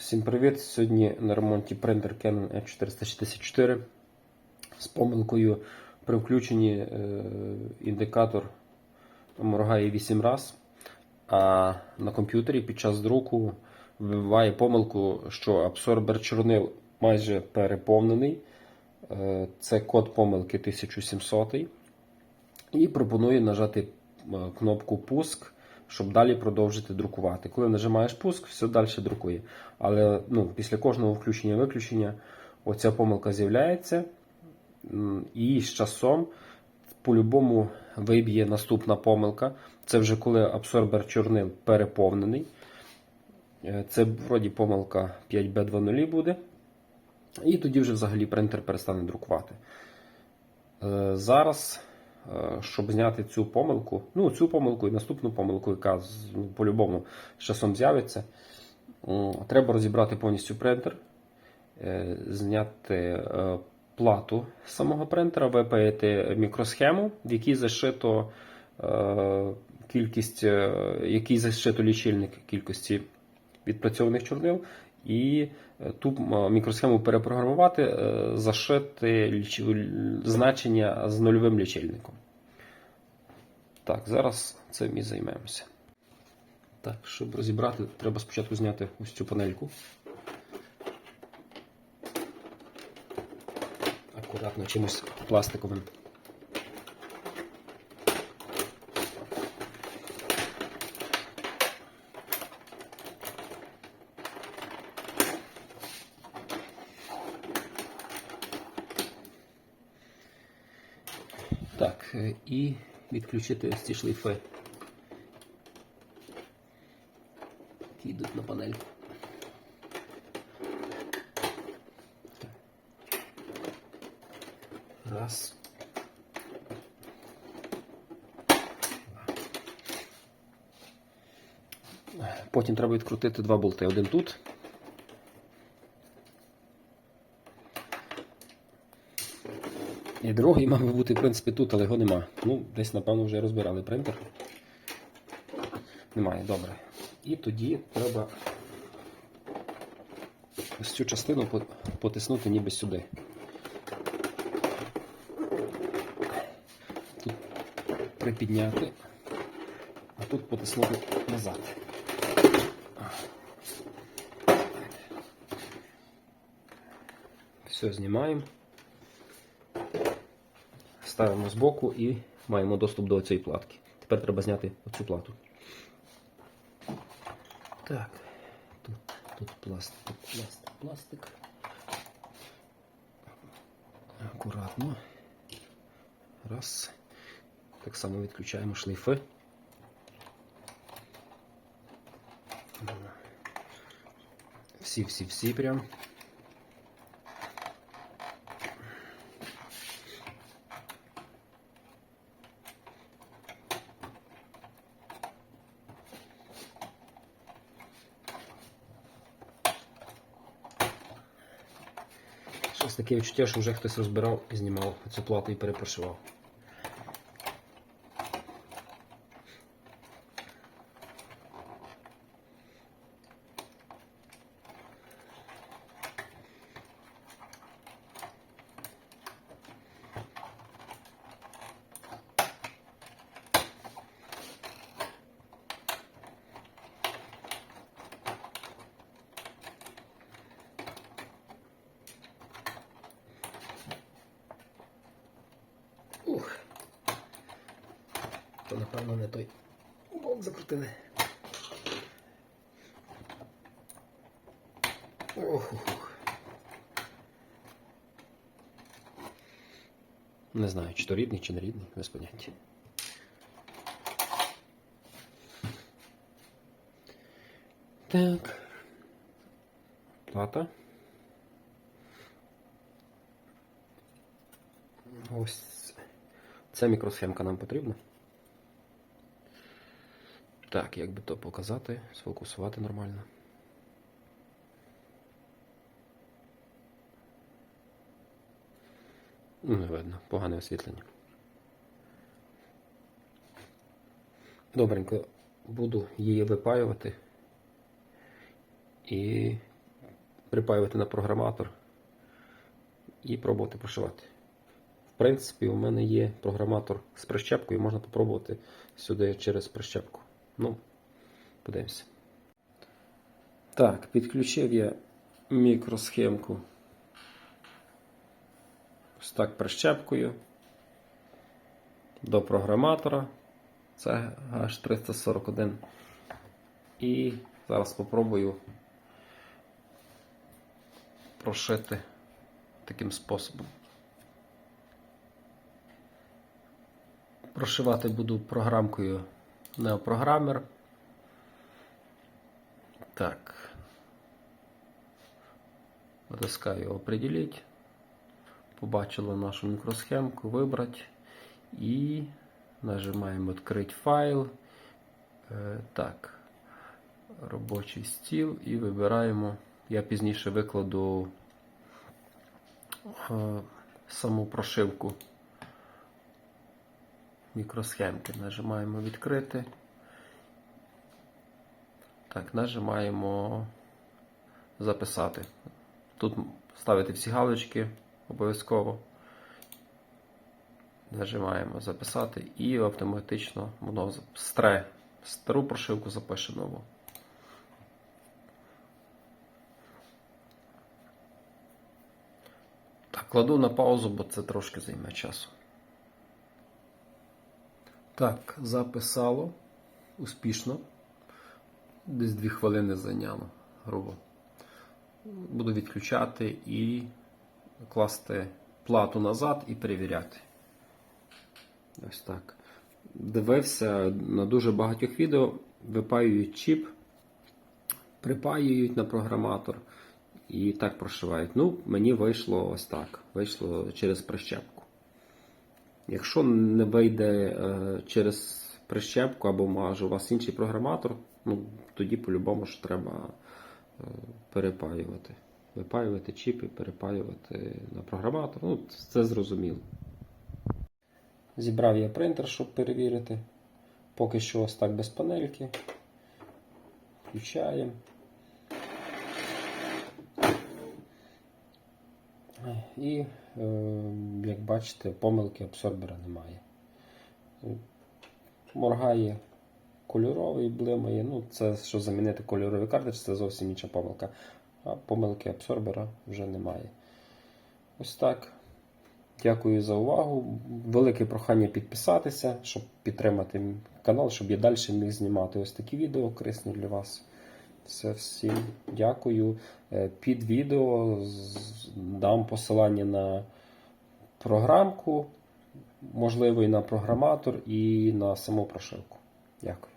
Всім привіт! Сьогодні на ремонті принтер Canon F464 з помилкою при включенні е, індикатор моргає 8 раз, а на комп'ютері під час друку вибиває помилку, що абсорбер чорнил майже переповнений. Е, Це код помилки 1700 і пропонує нажати е, кнопку пуск, щоб далі продовжити друкувати. Коли нажимаєш пуск, все далі друкує. Але ну, після кожного включення-виключення оця помилка з'являється, і з часом по-любому виб'є наступна помилка. Це вже коли абсорбер чорнил переповнений. Е, Це вроді помилка 5B20 буде. І тоді вже взагалі принтер перестане друкувати. Е, Зараз, щоб зняти цю помилку, ну цю помилку і наступну помилку, яка ну, по-любому з часом з'явиться, треба розібрати повністю принтер, е, зняти е, плату самого принтера, випаяти мікросхему, в якій зашито е, кількість, е, який зашито лічильник кількості відпрацьованих чорнил, і е, ту мікросхему перепрограмувати, е, зашити значення з нульовим лічильником. Так, зараз цим і займемося. Так, щоб розібрати, треба спочатку зняти ось цю панельку. Акуратно чимось пластиковим. Так, е, і відключити ось ці шлейфи, які йдуть на панельку. Раз. Потім треба відкрутити два болти. Один тут. І другий мав би бути, в принципі, тут, але його нема. Ну, десь, напевно, вже розбирали принтер. Немає, добре. І тоді треба ось цю частину потиснути ніби сюди. Тут припідняти, а тут потиснути назад. Все, знімаємо. Ставимо збоку і маємо доступ до цієї платки. Тепер треба зняти оцю плату. Так, тут, тут пластик, пластик, пластик. Акуратно. Раз. Так само відключаємо шлейфи. Всі-всі-всі прям. Таке відчуття, що вже хтось розбирав і знімав цю плату і перепрошував. Ух. То напевно не той болт закрутили. Ох. Не знаю, чи то рідний, чи не рідний, без поняття. Так. Плата. Ось ця мікросхемка нам потрібна. Так, як би то показати, сфокусувати нормально. Ну, Не видно, погане освітлення. Добренько, буду її випаювати і припаювати на програматор і пробувати прошивати. Принципі, у мене є програматор з прищепкою, можна попробувати сюди через прищепку. Ну, подивимося. Так, підключив я мікросхемку ось так прищепкою до програматора. Це H341. І зараз спробую прошити таким способом. Прошивати буду програмкою Neoprogrammer. Так. Натискаю определить. Побачили нашу мікросхемку, вибрати і нажимаємо відкрити файл. Е, Так, робочий стіл і вибираємо. Я пізніше викладу е, саму прошивку мікросхемки. Нажимаємо відкрити. Так, нажимаємо записати. Тут ставити всі галочки обов'язково. Нажимаємо записати і автоматично воно стре стару прошивку запише нову. Так, кладу на паузу, бо це трошки займе часу. Так, записало успішно. Десь 2 хвилини зайняло, грубо. Буду відключати і класти плату назад і перевіряти. Ось так. Дивився на дуже багатьох відео, випаюють чіп, припаюють на програматор і так прошивають. Ну, мені вийшло ось так. Вийшло через прищепку. Якщо не вийде е, через прищепку або може у вас інший програматор, ну, тоді по-любому ж треба е, перепаювати. Випаювати чіп і перепаювати на програматор. Ну, це зрозуміло. Зібрав я принтер, щоб перевірити. Поки що ось так без панельки. Включаємо. І, е, як бачите, помилки абсорбера немає. Моргає кольоровий, блимає. Ну, це що замінити кольоровий картридж, це зовсім інша помилка. А помилки абсорбера вже немає. Ось так. Дякую за увагу. Велике прохання підписатися, щоб підтримати канал, щоб я далі міг знімати ось такі відео корисні для вас. Все, всім дякую. Е, Під відео дам посилання на програмку, можливо, і на програматор, і на саму прошивку. Дякую.